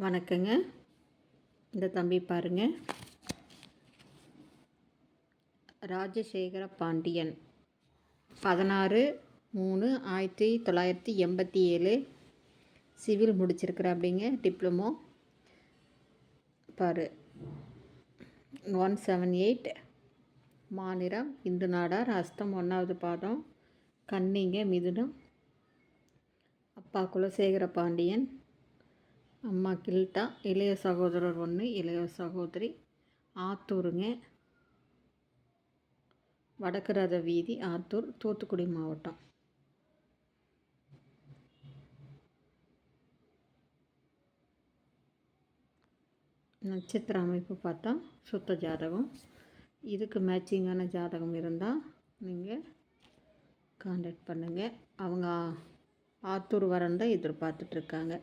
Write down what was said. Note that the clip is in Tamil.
வணக்கங்க. இந்த தம்பி பாருங்க. ராஜசேகர பாண்டியன். பதினாறு மூணு ஆயிரத்தி தொள்ளாயிரத்தி எண்பத்தி ஏழு. சிவில் முடிச்சிருக்கிற அப்படிங்க டிப்ளமோ. பாரு. One seven eight. மாநிலம் இந்து நாடார் அஸ்தம் ஒன்றாவது பாதம் கன்னிங்க மிதுனம். அப்பா குலசேகர பாண்டியன். அம்மா கில்ட்டா இளைய சகோதரர் ஒன்று இளைய சகோதரி ஆத்தூருங்க. வடக்கு ரத வீதி ஆத்தூர் தூத்துக்குடி மாவட்டம். நட்சத்திர அமைப்பு பார்த்தா சுத்த ஜாதகம். இதுக்கு மேட்சிங்கான ஜாதகம் இருந்தால் நீங்கள் காண்டாக்ட் பண்ணுங்கள் அவங்க ஆத்தூர் வரந்தான் எதிர்பார்த்துட்ருக்காங்க